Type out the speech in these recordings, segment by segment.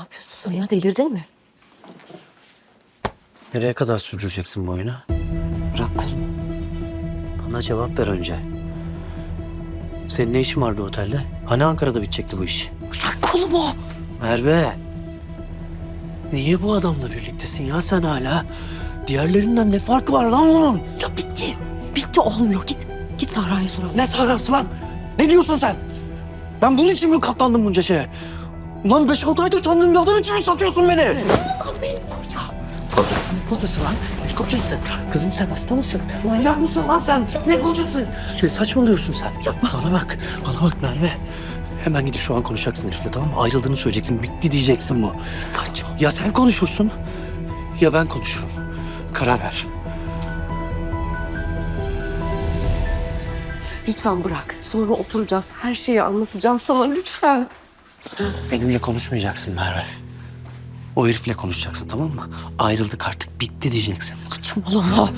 yapıyorsun sen ya? Delirdin mi? Nereye kadar sürdüreceksin bu oyunu? Bırak kolumu. Bana cevap ver önce. Senin ne işin vardı otelde? Hani Ankara'da bitecekti bu iş? Bırak kolumu. Merve. Niye bu adamla birliktesin ya sen hala? Diğerlerinden ne farkı var lan bunun? Ya bitti. Bitti olmuyor. Git. Git Sahra'ya soralım. Ne sarası lan? Ne diyorsun sen? Ben bunun için mi katlandım bunca şeye? Ulan beş altı aydır tanıdığım bir adam için satıyorsun beni? Ne kocası lan? Ne kocası? Kızım sen hasta mısın? Manyak mısın lan sen? Ne kocası? Ne saçmalıyorsun sen? Bana bak, bana bak Merve. Hemen gidip şu an konuşacaksın herifle tamam mı? Ayrıldığını söyleyeceksin, bitti diyeceksin bu. Saçma. Ya sen konuşursun ya ben konuşurum. Karar ver. Lütfen bırak. Sonra oturacağız. Her şeyi anlatacağım sana lütfen. Benimle konuşmayacaksın Merve. O herifle konuşacaksın tamam mı? Ayrıldık artık bitti diyeceksin. Saçmalama.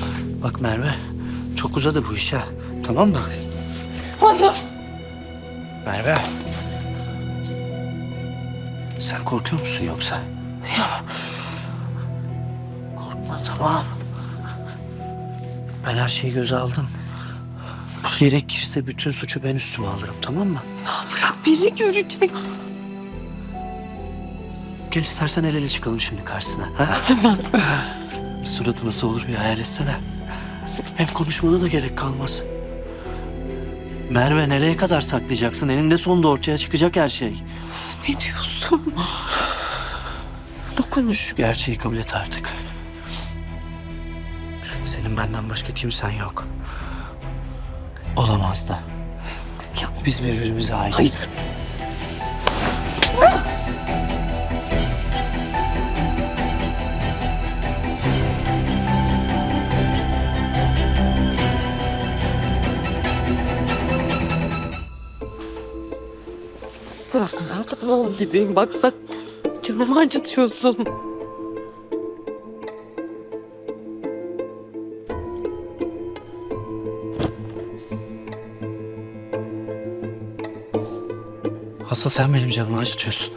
Bak Merve çok uzadı bu iş ha. Tamam mı? Hayır. Merve. Sen korkuyor musun yoksa? Ya Korkma tamam. Ben her şeyi göze aldım. Gerekirse bütün suçu ben üstüme alırım tamam mı? bırak biri görecek. Gel istersen el ele çıkalım şimdi karşısına. Ha? Suratı nasıl olur bir hayal etsene. Hem konuşmana da gerek kalmaz. Merve nereye kadar saklayacaksın? Eninde sonunda ortaya çıkacak her şey. Ne diyorsun? Dokunuş. Şu gerçeği kabul et artık. Senin benden başka kimsen yok. Olamaz da. Ya Biz birbirimize aitiz. Hayır. Oldu dediğim bak bak canımı acıtıyorsun. Asıl sen benim canımı acıtıyorsun.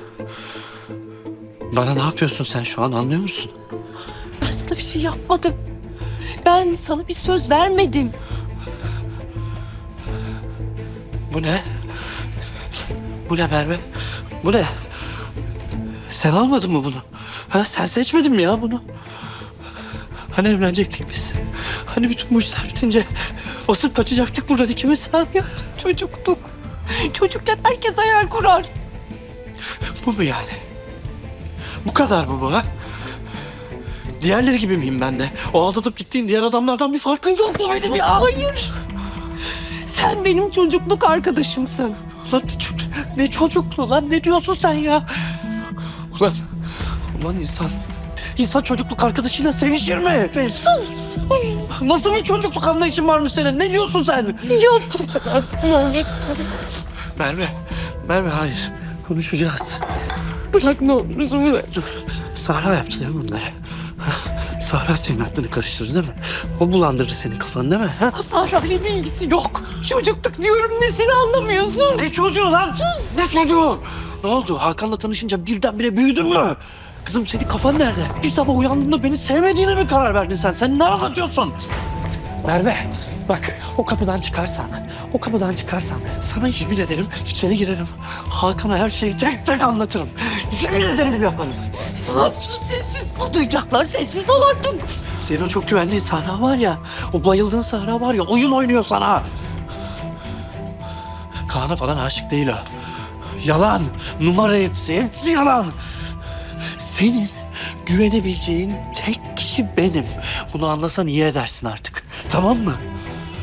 Bana ne yapıyorsun sen şu an anlıyor musun? Ben sana bir şey yapmadım. Ben sana bir söz vermedim. Bu ne? Bu ne Merve? Bu ne? Sen almadın mı bunu? Ha, sen seçmedin mi ya bunu? Hani evlenecektik biz? Hani bütün bu işler bitince basıp kaçacaktık buradan ikimiz ha? Ya çocuktuk. Çocukken herkes hayal kurar. Bu mu yani? Bu kadar mı bu ha? Diğerleri gibi miyim ben de? O aldatıp gittiğin diğer adamlardan bir farkın yok mu benim ya? Hayır. Sen benim çocukluk arkadaşımsın. Ulan ne, ço- ne çocuklu lan ne diyorsun sen ya? Ulan, ulan insan, insan çocukluk arkadaşıyla sevişir mi? Nasıl bir çocukluk anlayışın varmış senin? Ne diyorsun sen? Yok. Merve, Merve hayır. Konuşacağız. Bırak ne olursun bırak. Dur, Sahra yaptı değil mi bunları? Ha, Sahra senin aklını karıştırdı değil mi? O bulandırdı senin kafanı değil mi? Ha? Sahra ile bir ilgisi yok. Çocukluk diyorum nesini anlamıyorsun? Ne çocuğu lan? Ne çocuğu? Ne oldu? Hakan'la tanışınca birdenbire büyüdün mü? Kızım senin kafan nerede? Bir sabah uyandığında beni sevmediğine mi karar verdin sen? Sen ne anlatıyorsun? Merve bak o kapıdan çıkarsan, o kapıdan çıkarsan sana yemin ederim içeri girerim. Hakan'a her şeyi tek tek anlatırım. Yemin ederim yaparım. Nasıl sessiz? Duyacaklar sessiz ol artık. Senin o çok güvenliğin Sahra var ya, o bayıldığın Sahra var ya, oyun oynuyor sana. Kaan'a falan aşık değil o. Yalan, numara hepsi, hepsi yalan. Senin güvenebileceğin tek kişi benim. Bunu anlasan iyi edersin artık. Tamam mı?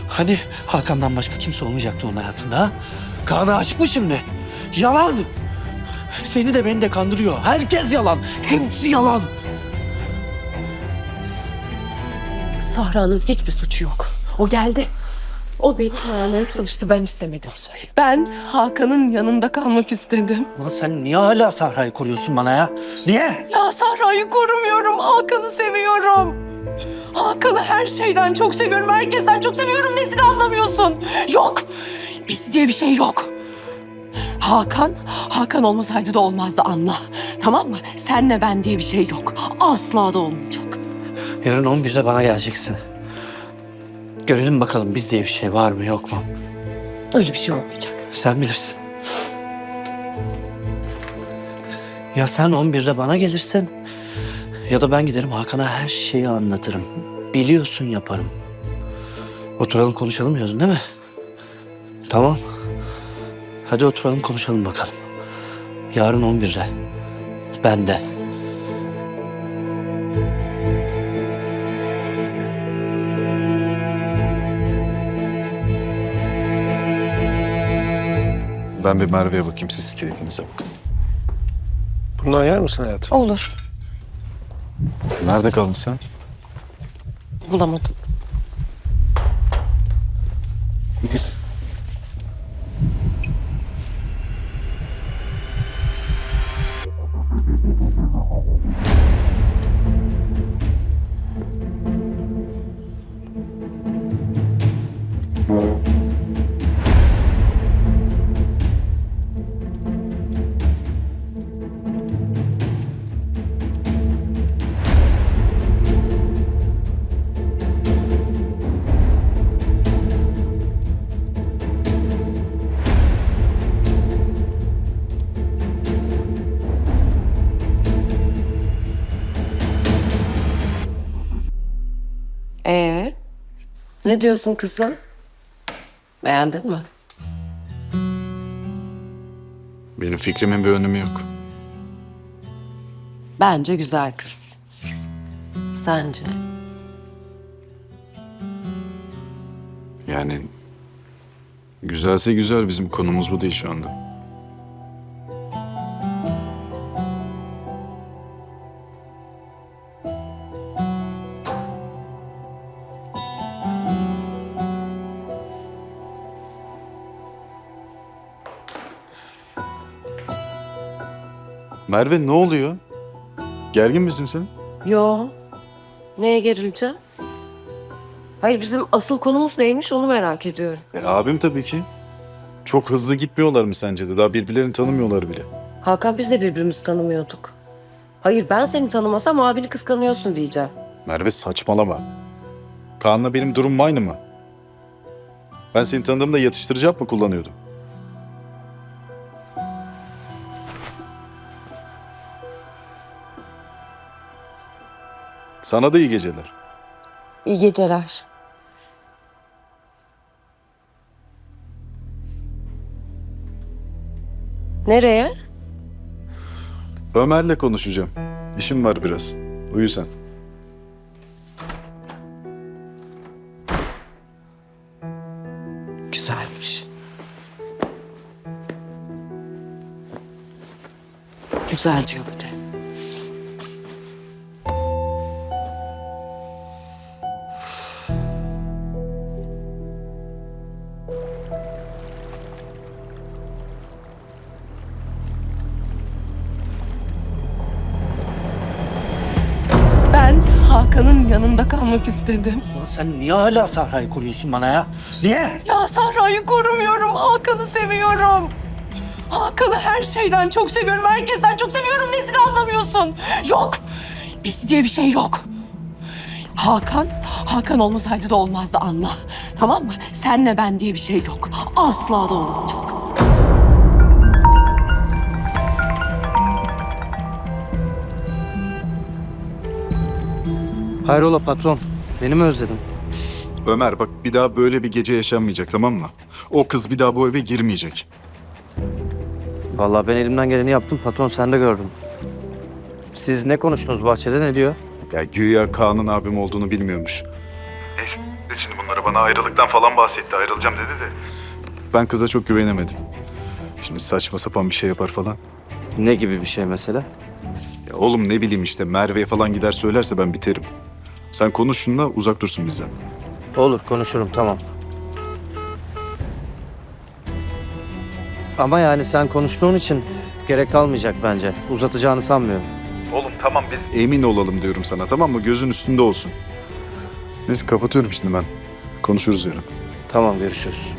Hani Hakan'dan başka kimse olmayacaktı onun hayatında ha? Kaan'a aşık mı şimdi? Yalan. Seni de beni de kandırıyor. Herkes yalan. Hepsi yalan. Sahra'nın hiçbir suçu yok. O geldi. O beni ayarlamaya çalıştı. Ben istemedim. Ben Hakan'ın yanında kalmak istedim. Lan sen niye hala Sahra'yı koruyorsun bana ya? Niye? Ya Sahra'yı korumuyorum. Hakan'ı seviyorum. Hakan'ı her şeyden çok seviyorum. Herkesten çok seviyorum. Nesini anlamıyorsun? Yok. Biz diye bir şey yok. Hakan, Hakan olmasaydı da olmazdı anla. Tamam mı? Senle ben diye bir şey yok. Asla da olmayacak. Yarın 11'de bana geleceksin. Görelim bakalım biz diye bir şey var mı yok mu? Öyle bir şey olmayacak. Sen bilirsin. Ya sen 11'de bana gelirsin ya da ben giderim Hakan'a her şeyi anlatırım. Biliyorsun yaparım. Oturalım konuşalım diyordun değil mi? Tamam. Hadi oturalım konuşalım bakalım. Yarın 11'de. Ben de. Ben bir Merve'ye bakayım siz keyfinize bakın. Bundan yer misin hayatım? Olur. Nerede kaldın sen? Bulamadım. Ee, ne diyorsun kızım? Beğendin mi? Benim fikrimin bir önemi yok. Bence güzel kız. Sence? Yani güzelse güzel bizim konumuz bu değil şu anda. Merve ne oluyor? Gergin misin sen? Yo. Neye gerileceğim? Hayır bizim asıl konumuz neymiş onu merak ediyorum. E, abim tabii ki. Çok hızlı gitmiyorlar mı sence de? Daha birbirlerini tanımıyorlar bile. Hakan biz de birbirimizi tanımıyorduk. Hayır ben seni tanımasam abini kıskanıyorsun diyeceğim. Merve saçmalama. Kaan'la benim durumum aynı mı? Ben seni tanıdığımda yatıştırıcı hap mı kullanıyordum? Sana da iyi geceler. İyi geceler. Nereye? Ömer'le konuşacağım. İşim var biraz. Uyu sen. Güzelmiş. Güzel diyor bir de. Hakan'ın yanında kalmak istedim. Ulan sen niye hala Sahra'yı koruyorsun bana ya? Niye? Ya Sahra'yı korumuyorum, Hakan'ı seviyorum. Hakan'ı her şeyden çok seviyorum, herkesten çok seviyorum. Nesini anlamıyorsun? Yok, biz diye bir şey yok. Hakan, Hakan olmasaydı da olmazdı anla. Tamam mı? Senle ben diye bir şey yok. Asla da olmayacak. Hayrola patron? Beni mi özledin? Ömer bak bir daha böyle bir gece yaşanmayacak tamam mı? O kız bir daha bu eve girmeyecek. Vallahi ben elimden geleni yaptım patron sen de gördün. Siz ne konuştunuz bahçede ne diyor? Ya güya Kaan'ın abim olduğunu bilmiyormuş. Neyse şimdi bunlara bana ayrılıktan falan bahsetti. Ayrılacağım dedi de. Ben kıza çok güvenemedim. Şimdi saçma sapan bir şey yapar falan. Ne gibi bir şey mesela? Ya oğlum ne bileyim işte Merve'ye falan gider söylerse ben biterim. Sen konuş şununla uzak dursun bizden. Olur konuşurum tamam. Ama yani sen konuştuğun için gerek kalmayacak bence. Uzatacağını sanmıyorum. Oğlum tamam biz emin olalım diyorum sana tamam mı? Gözün üstünde olsun. Neyse kapatıyorum şimdi ben. Konuşuruz yarın. Tamam görüşürüz.